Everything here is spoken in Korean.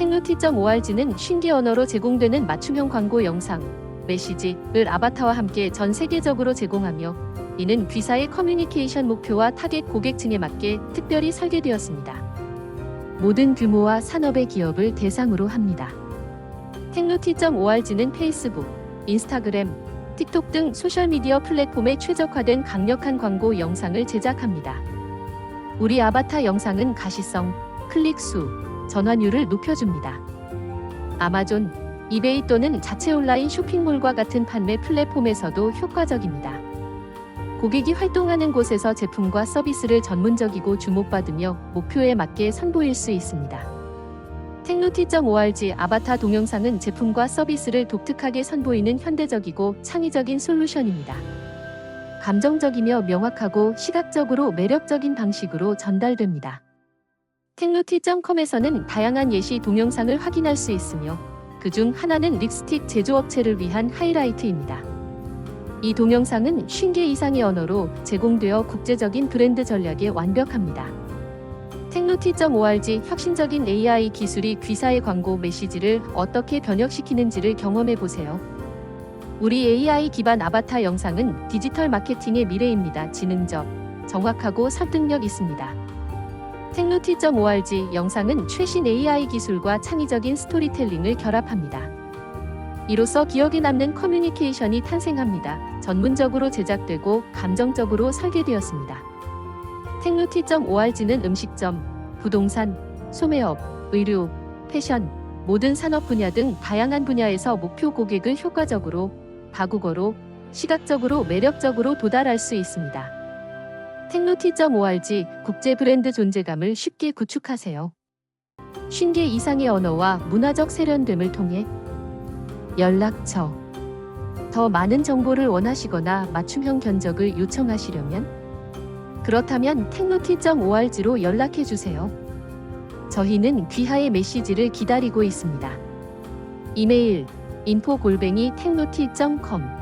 텍노티.org는 신기 언어로 제공되는 맞춤형 광고 영상, 메시지를 아바타와 함께 전 세계적으로 제공하며 이는 귀사의 커뮤니케이션 목표와 타겟 고객층에 맞게 특별히 설계되었습니다. 모든 규모와 산업의 기업을 대상으로 합니다. 텍노티.org는 페이스북, 인스타그램, 틱톡 등 소셜미디어 플랫폼에 최적화된 강력한 광고 영상을 제작합니다. 우리 아바타 영상은 가시성, 클릭수, 전환율을 높여줍니다. 아마존, 이베이 또는 자체 온라인 쇼핑몰과 같은 판매 플랫폼에서도 효과적입니다. 고객이 활동하는 곳에서 제품과 서비스를 전문적이고 주목받으며 목표에 맞게 선보일 수 있습니다. 텍노티.org 아바타 동영상은 제품과 서비스를 독특하게 선보이는 현대적이고 창의적인 솔루션입니다. 감정적이며 명확하고 시각적으로 매력적인 방식으로 전달됩니다. 텍노티.com에서는 다양한 예시 동영상을 확인할 수 있으며 그 중 하나는 립스틱 제조업체를 위한 하이라이트입니다. 이 동영상은 50개 이상의 언어로 제공되어 국제적인 브랜드 전략에 완벽합니다. 텍노티.org 혁신적인 AI 기술이 귀사의 광고 메시지를 어떻게 번역시키는지를 경험해 보세요. 우리 AI 기반 아바타 영상은 디지털 마케팅의 미래입니다. 지능적, 정확하고 설득력 있습니다. 텍노티.org 영상은 최신 AI 기술과 창의적인 스토리텔링을 결합합니다. 이로써 기억에 남는 커뮤니케이션이 탄생합니다. 전문적으로 제작되고 감정적으로 설계되었습니다. 텍노티.org는 음식점, 부동산, 소매업, 의류, 패션, 모든 산업 분야 등 다양한 분야에서 목표 고객을 효과적으로, 다국어로, 시각적으로 매력적으로 도달할 수 있습니다. 텍노티.org 국제 브랜드 존재감을 쉽게 구축하세요. 50개 이상의 언어와 문화적 세련됨을 통해 연락처 더 많은 정보를 원하시거나 맞춤형 견적을 요청하시려면 그렇다면 텍노티.org로 연락해 주세요. 저희는 귀하의 메시지를 기다리고 있습니다. 이메일 info 골뱅이 텍노티.com